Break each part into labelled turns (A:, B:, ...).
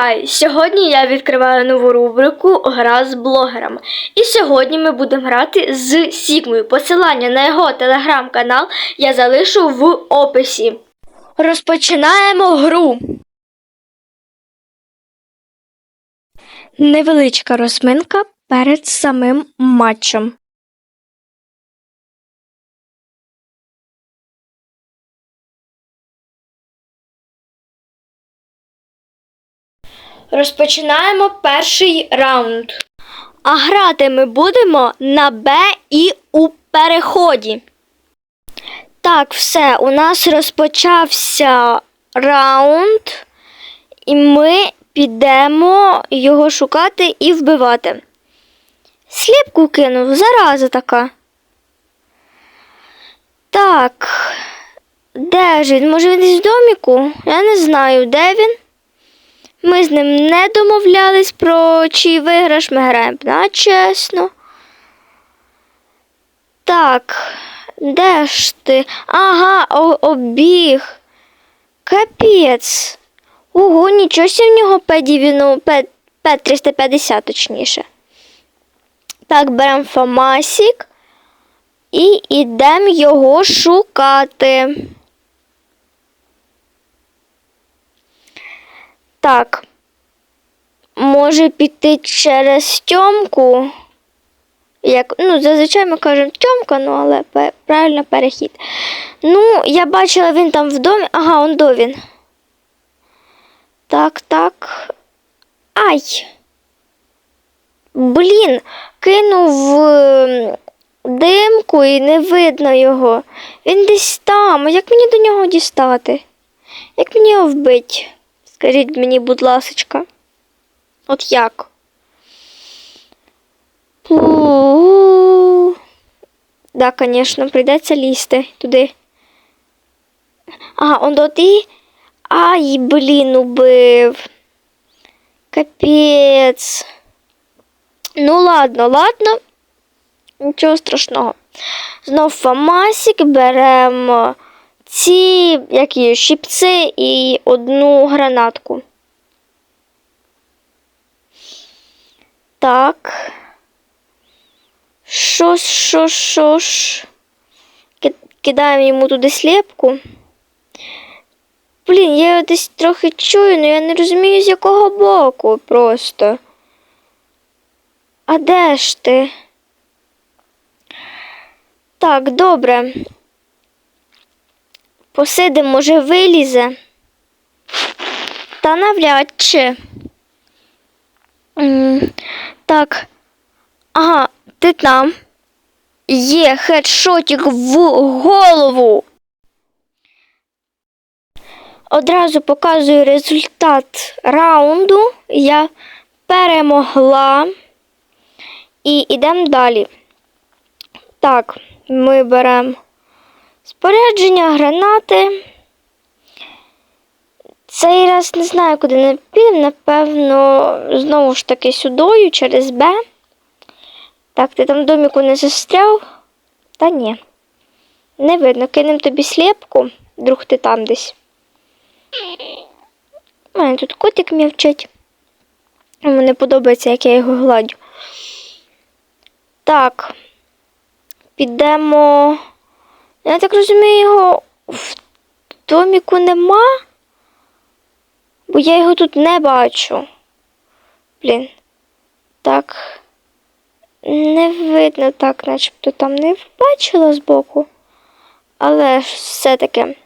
A: Хай! Сьогодні я відкриваю нову рубрику Гра з блогерами. І сьогодні ми будемо грати з Сігмою. Посилання на його телеграм-канал я залишу в описі. Розпочинаємо гру. Невеличка розминка перед самим матчем. Розпочинаємо перший раунд. А грати ми будемо на Б і у переході. Так, все, у нас розпочався раунд, і ми підемо його шукати і вбивати. Сліпку кинув, зараза така. Так. Де ж він? Може він в доміку? Я не знаю, де він. Ми з ним не домовлялись про чий виграш, ми граємо на чесно. Так, де ж ти? Ага, обіг. Капець. Ого, нічого в нього П-90, П- П-350 точніше. Так, беремо Фомасік і йдемо його шукати. Так. Може піти через тьомку. Як, ну, зазвичай ми кажемо тьомка, ну, але правильно перехід. Ну, я бачила, він там в домі. Ага, он до він. Так, так. Ай. Блін, кинув димку і не видно його. Він десь там. Як мені до нього дістати? Як мені його вбити? Скажіть мені, будь ласочка. От як? Да, звісно, прийдеться лізти туди. Ага, он до ти. Ай, блін, убив. Капець. Ну, ладно, ладно. Нічого страшного. Знов фамасик беремо ці які щипці і одну гранатку. Так. Що ж, що ж, що ж. Кидаємо йому туди сліпку. Блін, я його десь трохи чую, але я не розумію, з якого боку просто. А де ж ти? Так, добре. Посидим, може, вилізе. Та навряд чи. Так. Ага, ти там. Є хедшотик в голову. Одразу показую результат раунду. Я перемогла. І йдемо далі. Так, ми беремо спорядження, гранати. Цей раз не знаю, куди не підемо. Напевно, знову ж таки сюдою через Б. Так, ти там доміку не застряв? Та ні. Не видно. Кинемо тобі сліпку, друг ти там десь. У мене тут котик м'явчить. Йому не подобається, як я його гладю. Так. Підемо. Я так розумію, його в доміку нема, бо я його тут не бачу. Блін. Так. Не видно так, начебто там не бачила збоку. Але все-таки.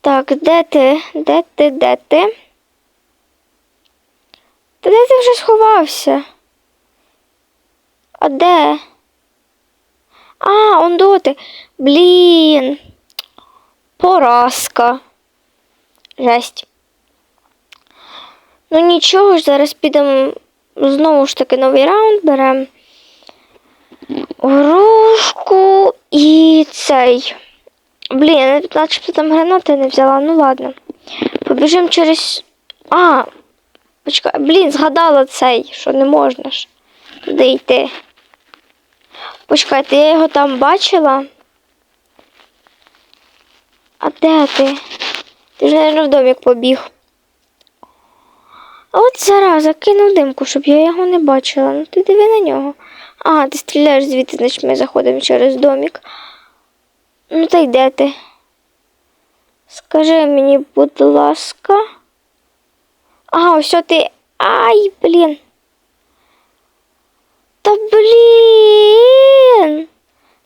A: Так, де ти? Де ти? Де ти? Та де ти вже сховався? А де? А, он доти. Блін. Поразка. Жесть. Ну нічого ж, зараз підемо знову ж таки новий раунд беремо. Грушку і цей. Блін, начебто там гранати не взяла, ну ладно. Побіжимо через. А, почекай, блін, згадала цей, що не можна ж туди йти. Почекайте, я його там бачила. А де ти? Ти ж, мабуть, в домик побіг. А от зараза, кинув димку, щоб я його не бачила. Ну ти диви на нього. А, ти стріляєш звідти, значить ми заходимо через домик. Ну та й де ти? Скажи мені, будь ласка. Ага, ось ти. Ай, блін. Та блін.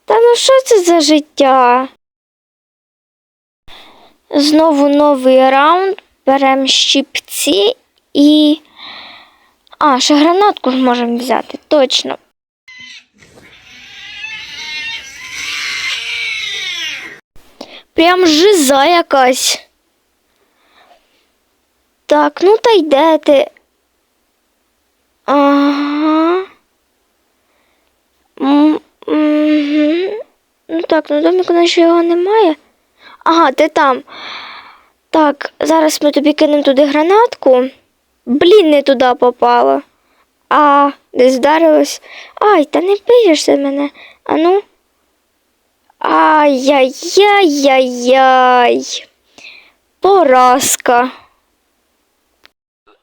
A: Та ну що це за життя? Знову новий раунд. Беремо щипці і. А, ще гранатку зможемо взяти, точно. Прям жиза якась. Так, ну та йде ти. Ага. Мгм. Ну так, на доміку наче його немає. Ага, ти там. Так, зараз ми тобі кинемо туди гранатку. Блін, не туди попала. А, десь вдарилось. Ай, та не пишешся мене. А ну. Ай-яй-яй-яй-яй. Поразка.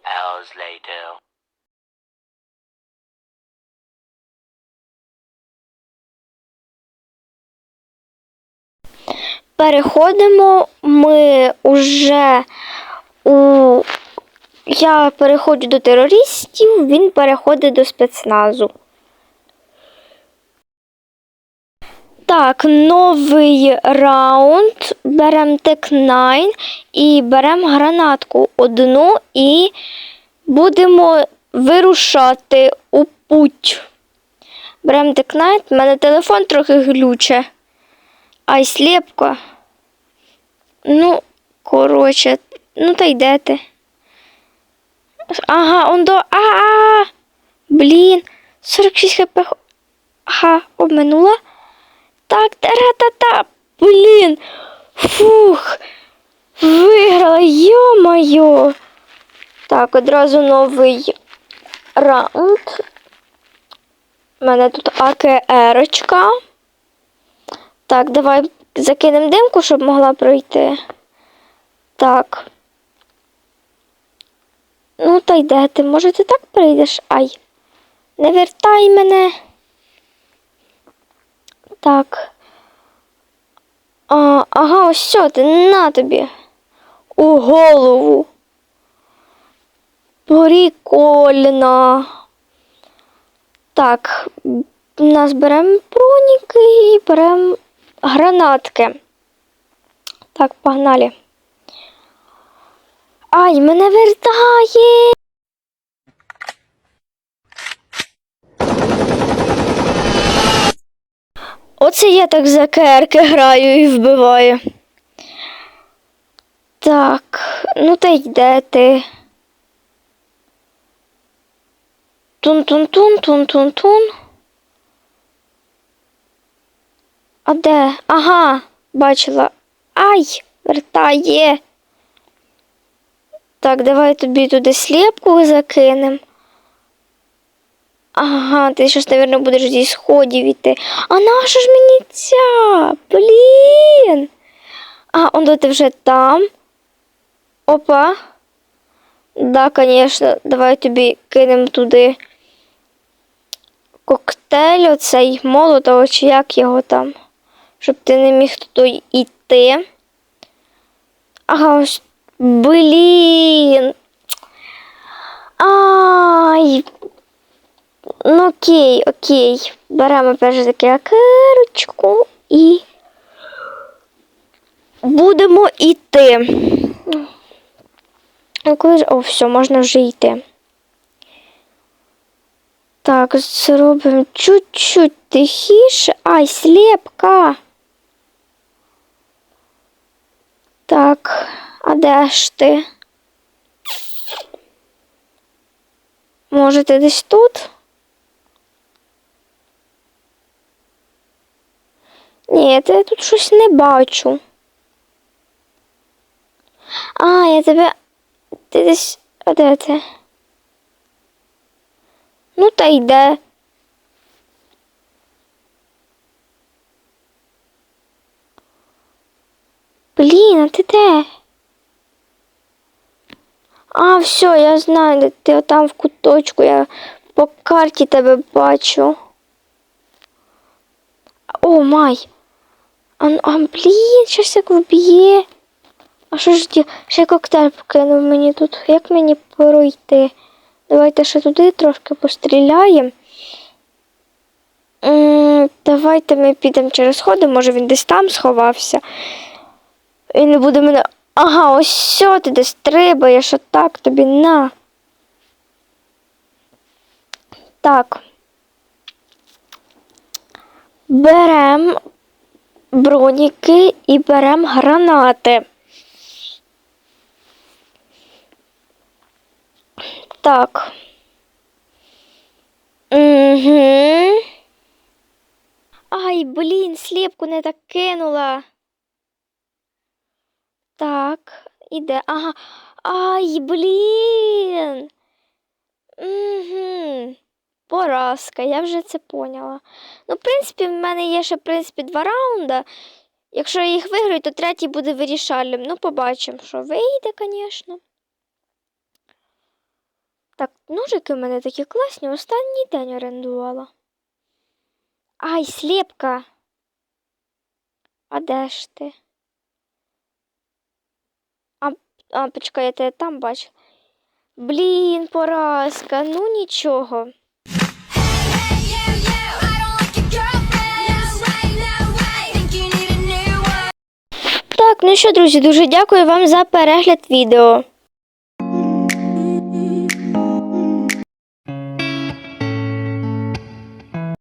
B: hours later.
A: Переходимо ми уже у. Я переходжу до терористів, він переходить до спецназу. Так, новий раунд. Беремо Тек-9 і беремо гранатку одну і будемо вирушати у путь. Беремо Тек-9, в мене телефон трохи глюче. Ай, сліпко. Ну, коротше, ну та йде ти. Ага, он до. А-а-а! Блін, 46 хп. Ага, обминула. Так, тара-та-та. Блін. Фух. Виграла, йо-моє. Так, одразу новий раунд. У мене тут АКРочка. Так, давай закинемо димку, щоб могла пройти. Так. Ну, та йде ти. Може, ти так прийдеш? Ай. Не вертай мене. Так. А, ага, ось що ти, на тобі. У голову. Прикольно. Так, нас беремо броніки і беремо гранатки. Так, погнали. Ай, мене вертає. Оце я так за керки граю і вбиваю. Так, ну та йде ти. Тун-тун-тун, А де? Ага, бачила. Ай, вертає. Так, давай тобі туди сліпку закинем. Ага, ти щось, мабуть, будеш зі сходів іти. А наша ж мені ця? Блін. А, он ти вже там. Опа. Да, звісно, давай тобі кинемо туди коктейль, оцей молотого, чи як його там, щоб ти не міг туди йти. Ага, ось. Блін. Ай. Ну окей, окей. Беремо перш таки акерочку і будемо йти. Ну. О, все, можна вже йти. Так, зробимо чуть-чуть тихіше. Ай, слепка. Так, а де ж ти? Може, ти десь тут? Ні, я тебе тут щось не бачу. А, я тебе. Ти десь. А де ти? Ну та йде. Блін, а ти де? А, все, я знаю, де ти отам в куточку, я по карті тебе бачу. О, май. А, ну- а блін, щось як вб'є. А що ж ті? Ще коктейль покинув мені тут. Як мені пройти? Давайте ще туди трошки постріляємо. Давайте ми підемо через сходи, може він десь там сховався. Він не буде мене. Ага, ось сьо ти десь стрибаєш, отак тобі на. Так. Берем броніки і берем гранати. Так. Угу. Ай, блін, сліпку не так кинула. Так, іде. Ага. Ай, блін. Угу. Поразка, я вже це поняла. Ну, в принципі, в мене є ще, в принципі, два раунди. Якщо я їх виграю, то третій буде вирішальним. Ну, побачимо, що вийде, звісно. Так, ножики в мене такі класні, останній день орендувала. Ай, сліпка. А де ж ти? А, а почекай, я тебе там бачу. Блін, поразка, ну нічого. Так, ну що, друзі, дуже дякую вам за перегляд відео.